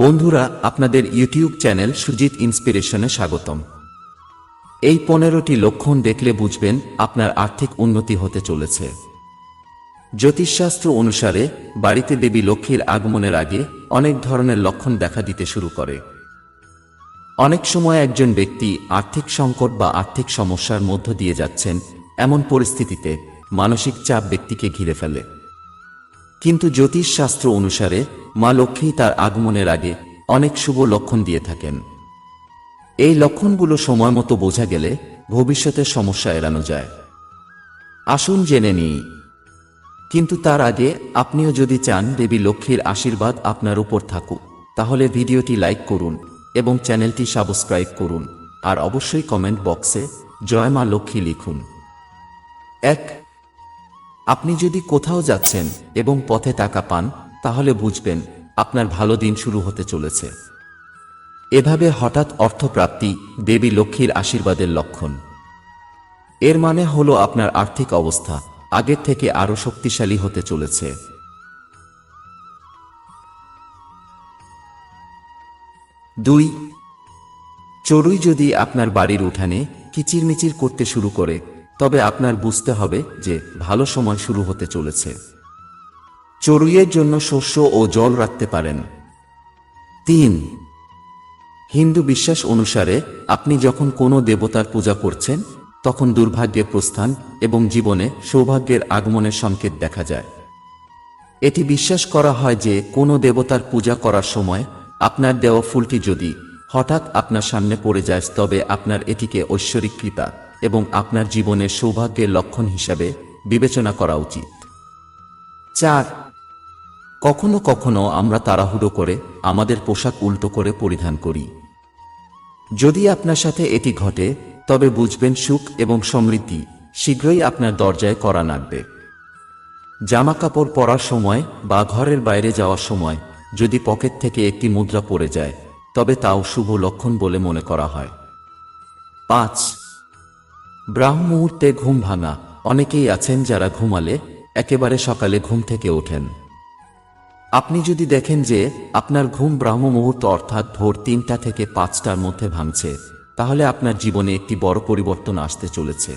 বন্ধুরা, আপনাদের YouTube channel Sujit ইন্সপিরেশনে স্বাগতম। এই পনেরোটি লক্ষণ দেখলে বুঝবেন আপনার আর্থিক উন্নতি হতে চলেছে। জ্যোতিষশাস্ত্র অনুসারে বাড়িতে দেবী লক্ষ্মীর আগমনের আগে অনেক ধরনের লক্ষণ দেখা দিতে শুরু করে। অনেক সময় একজন ব্যক্তি আর্থিক সংকট বা আর্থিক সমস্যার মধ্য দিয়ে যাচ্ছেন, এমন পরিস্থিতিতে মানসিক চাপ ব্যক্তিকে ঘিরে ফেলে। কিন্তু জ্যোতিষ শাস্ত্র অনুসারে মা লক্ষ্মী তার আগমনের আগে অনেক শুভ লক্ষণ দিয়ে থাকেন। এই লক্ষণগুলো সময় মতো বোঝা গেলে ভবিষ্যতের সমস্যা এড়ানো যায়। আসুন জেনে নিই। কিন্তু তার আগে আপনিও যদি চান দেবী লক্ষ্মীর আশীর্বাদ আপনার উপর থাকুক, তাহলে ভিডিওটি লাইক করুন এবং চ্যানেলটি সাবস্ক্রাইব করুন, আর অবশ্যই কমেন্ট বক্সে জয় মা লক্ষ্মী লিখুন। এক আপনি যদি কোথাও যাচ্ছেন এবং পথে টাকা পান, তাহলে বুঝবেন আপনার ভালো দিন শুরু হতে চলেছে। এভাবে হঠাৎ অর্থপ্রাপ্তি দেবী লক্ষ্মীর আশীর্বাদের লক্ষণ। এর মানে হলো আপনার আর্থিক অবস্থা আগের থেকে আরও শক্তিশালী হতে চলেছে। দুই, চড়ুই যদি আপনার বাড়ির উঠানে কিচিরমিচির করতে শুরু করে তবে আপনার বুঝতে হবে যে ভালো সময় শুরু হতে চলেছে। চড়ুইয়ের জন্য শস্য ও জল রাখতে পারেন। তিন, হিন্দু বিশ্বাস অনুসারে আপনি যখন কোনো দেবতার পূজা করছেন, তখন দুর্ভাগ্যের প্রস্থান এবং জীবনে সৌভাগ্যের আগমনের সংকেত দেখা যায়। এটি বিশ্বাস করা হয় যে কোনো দেবতার পূজা করার সময় আপনার দেওয়া ফুলটি যদি হঠাৎ আপনার সামনে পড়ে যায়, তবে আপনার এটিকে ঐশ্বরিক কৃপা। এবং আপনার জীবনের সৌভাগ্যের লক্ষণ হিসাবে বিবেচনা করা উচিত। চার, কখনো কখনো আমরা তাড়াহুড়ো করে আমাদের পোশাক উল্টো করে পরিধান করি। যদি আপনার সাথে এটি ঘটে, তবে বুঝবেন সুখ এবং সমৃদ্ধি শীঘ্রই আপনার দরজায় করা নাগবে জামা কাপড় পরার সময় বা ঘরের বাইরে যাওয়ার সময় যদি পকেট থেকে একটি মুদ্রা পড়ে যায়, তবে তাও শুভ লক্ষণ বলে মনে করা হয়। পাঁচ ব্রাহ্ম মুহূর্তে ঘুম ভাঙা। অনেকেই আছেন যারা ঘুমালে, একেবারে সকালে ঘুম থেকে ওঠেন। আপনি যদি দেখেন যে আপনার ঘুম ব্রাহ্ম মুহূর্ত অর্থাৎ ভোর তিনটা থেকে পাঁচটার মধ্যে ভাঙছে, তাহলে আপনার জীবনে একটি বড় পরিবর্তন আসতে চলেছে।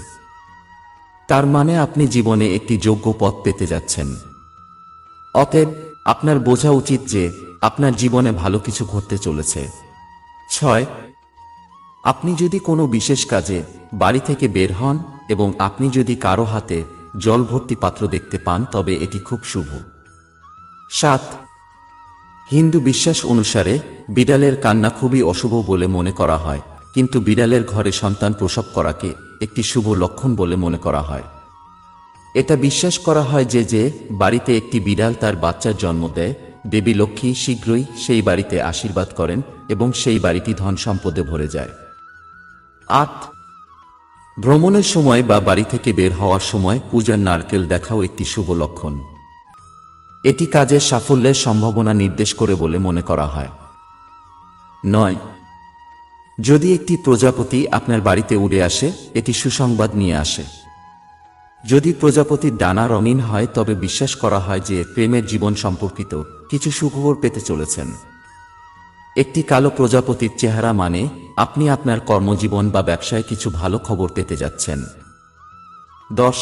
তার মানে আপনি জীবনে একটি যোগ্য পথ পেতে যাচ্ছেন। অতএব আপনার বোঝা উচিত যে আপনার জীবনে ভালো কিছু ঘটতে চলেছে। ছয়, আপনি যদি কোনো বিশেষ কাজে বাড়ি থেকে বের হন এবং আপনি যদি কারও হাতে জল ভর্তি পাত্র দেখতে পান, তবে এটি খুব শুভ। সাত, হিন্দু বিশ্বাস অনুসারে বিড়ালের কান্না খুবই অশুভ বলে মনে করা হয়, কিন্তু বিড়ালের ঘরে সন্তান প্রসব করাকে একটি শুভ লক্ষণ বলে মনে করা হয়। এটা বিশ্বাস করা হয় যে যে বাড়িতে একটি বিড়াল তার বাচ্চার জন্ম দেয়, দেবী লক্ষ্মী শীঘ্রই সেই বাড়িতে আশীর্বাদ করেন এবং সেই বাড়িটি ধন সম্পদে ভরে যায়। আট ভ্রমণের সময় বা বাড়ি থেকে বের হওয়ার সময় পূজার নারকেল দেখাও একটি শুভ লক্ষণ। এটি কাজের সাফল্যের সম্ভাবনা নির্দেশ করে বলে মনে করা হয়। নয়। যদি একটি প্রজাপতি আপনার বাড়িতে উড়ে আসে, এটি সুসংবাদ নিয়ে আসে। যদি প্রজাপতির ডানা রঙিন হয়, তবে বিশ্বাস করা হয় যে প্রেমের জীবন সম্পর্কিত কিছু সুখবর পেতে চলেছেন। একটি কালো প্রজাপতির চেহারা মানে আপনি আপনার কর্মজীবন বা ব্যবসায় কিছু ভালো খবর পেতে যাচ্ছেন। দশ,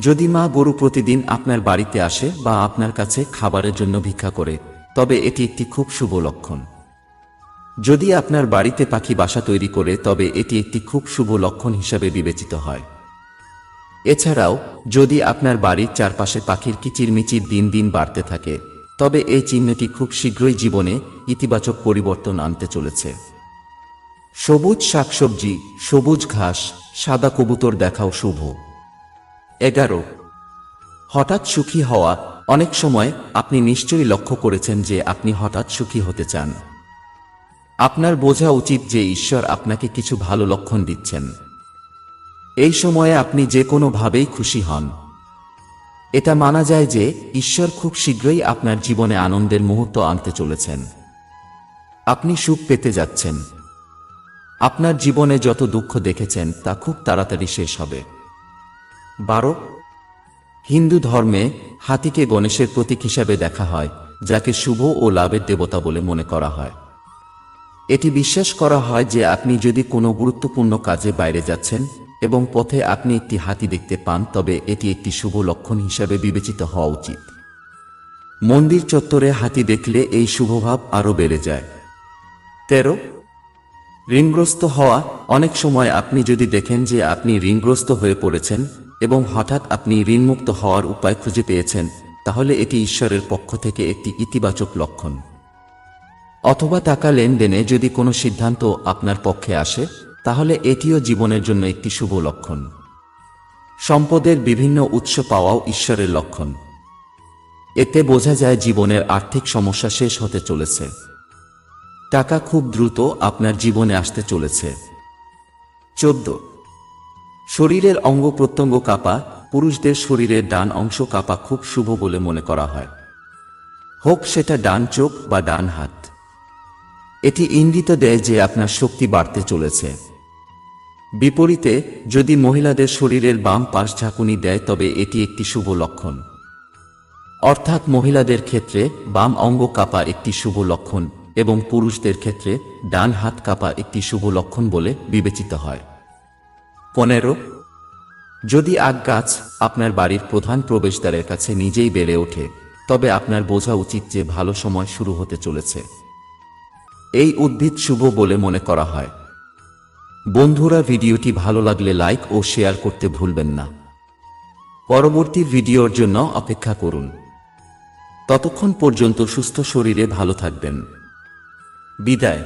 যদি মা গরু প্রতিদিন আপনার বাড়িতে আসে বা আপনার কাছে খাবারের জন্য ভিক্ষা করে, তবে এটি একটি খুব শুভ লক্ষণ। যদি আপনার বাড়িতে পাখি বাসা তৈরি করে, তবে এটি একটি খুব শুভ লক্ষণ হিসাবে বিবেচিত হয়। এছাড়াও, যদি আপনার বাড়ির চারপাশে পাখির কিচিরমিচির দিন দিন বাড়তে থাকে তবে এই চিহ্নটি খুব শীঘ্রই জীবনে ইতিবাচক পরিবর্তন আনতে চলেছে। সবুজ শাকসবজি, সবুজ ঘাস, সাদা কবুতর দেখাও শুভ। এগারো। হঠাৎ সুখী হওয়া, অনেক সময় আপনি নিশ্চয়ই লক্ষ্য করেছেন যে আপনি হঠাৎ সুখী হতে চান। আপনার বোঝা উচিত যে ঈশ্বর আপনাকে কিছু ভালো লক্ষণ দিচ্ছেন। এই সময়ে আপনি যে কোনোভাবেই খুশি হন। এটা মানা যায় যে ঈশ্বর খুব শীঘ্রই আপনার জীবনে আনন্দের মুহূর্ত আনতে চলেছেন। আপনি সুখ পেতে যাচ্ছেন। আপনার জীবনে যত দুঃখ দেখেছেন, তা খুব তাড়াতাড়ি শেষ হবে। বারো, হিন্দু ধর্মে হাতিকে গণেশের প্রতীক হিসাবে দেখা হয়, যাকে শুভ ও লাভের দেবতা বলে মনে করা হয়। এটি বিশ্বাস করা হয় যে আপনি যদি কোনো গুরুত্বপূর্ণ কাজে বাইরে যাচ্ছেন এবং পথে আপনি একটি হাতি দেখতে পান, তবে এটি একটি শুভ লক্ষণ হিসাবে বিবেচিত হওয়া উচিত। মন্দির চত্বরে হাতি দেখলে এই শুভভাব আরও বেড়ে যায়। তেরো, ঋণগ্রস্ত হওয়া। অনেক সময় আপনি যদি দেখেন যে আপনি ঋণগ্রস্ত হয়ে পড়েছেন এবং হঠাৎ আপনি ঋণমুক্ত হওয়ার উপায় খুঁজে পেয়েছেন, তাহলে এটি ঈশ্বরের পক্ষ থেকে একটি ইতিবাচক লক্ষণ। অথবা টাকা লেনদেনে যদি কোনো সিদ্ধান্ত আপনার পক্ষে আসে তাহলে এটিও জীবনের জন্য একটি শুভ লক্ষণ। সম্পদের বিভিন্ন উৎস পাওয়াও ঈশ্বরের লক্ষণ। এতে বোঝা যায় জীবনের আর্থিক সমস্যা শেষ হতে চলেছে। টাকা খুব দ্রুত আপনার জীবনে আসতে চলেছে। চোদ্দ। শরীরের অঙ্গ প্রত্যঙ্গ কাপা, পুরুষদের শরীরের ডান অংশ কাপা খুব শুভ বলে মনে করা হয়। হোক সেটা ডান চোখ বা ডান হাত। এটি ইঙ্গিত দেয় যে আপনার শক্তি বাড়তে চলেছে। বিপরীতে, যদি মহিলাদের শরীরের বাম পাশ ঝাঁকুনি দেয়, তবে এটি একটি শুভ লক্ষণ। অর্থাৎ মহিলাদের ক্ষেত্রে বাম অঙ্গ কাপা একটি শুভ লক্ষণ এবং পুরুষদের ক্ষেত্রে ডান হাত কাপা একটি শুভ লক্ষণ বলে বিবেচিত হয়। পনেরো, যদি আগ গাছ আপনার বাড়ির প্রধান প্রবেশদ্বারের কাছে নিজেই বেড়ে ওঠে, তবে আপনার বোঝা উচিত যে ভালো সময় শুরু হতে চলেছে। এই উদ্ভিদ শুভ বলে মনে করা হয়। বন্ধুরা, ভিডিওটি ভালো লাগলে লাইক ও শেয়ার করতে ভুলবেন না। পরবর্তী ভিডিওর জন্য অপেক্ষা করুন। ততক্ষণ পর্যন্ত সুস্থ শরীরে ভালো থাকবেন। বিদায়।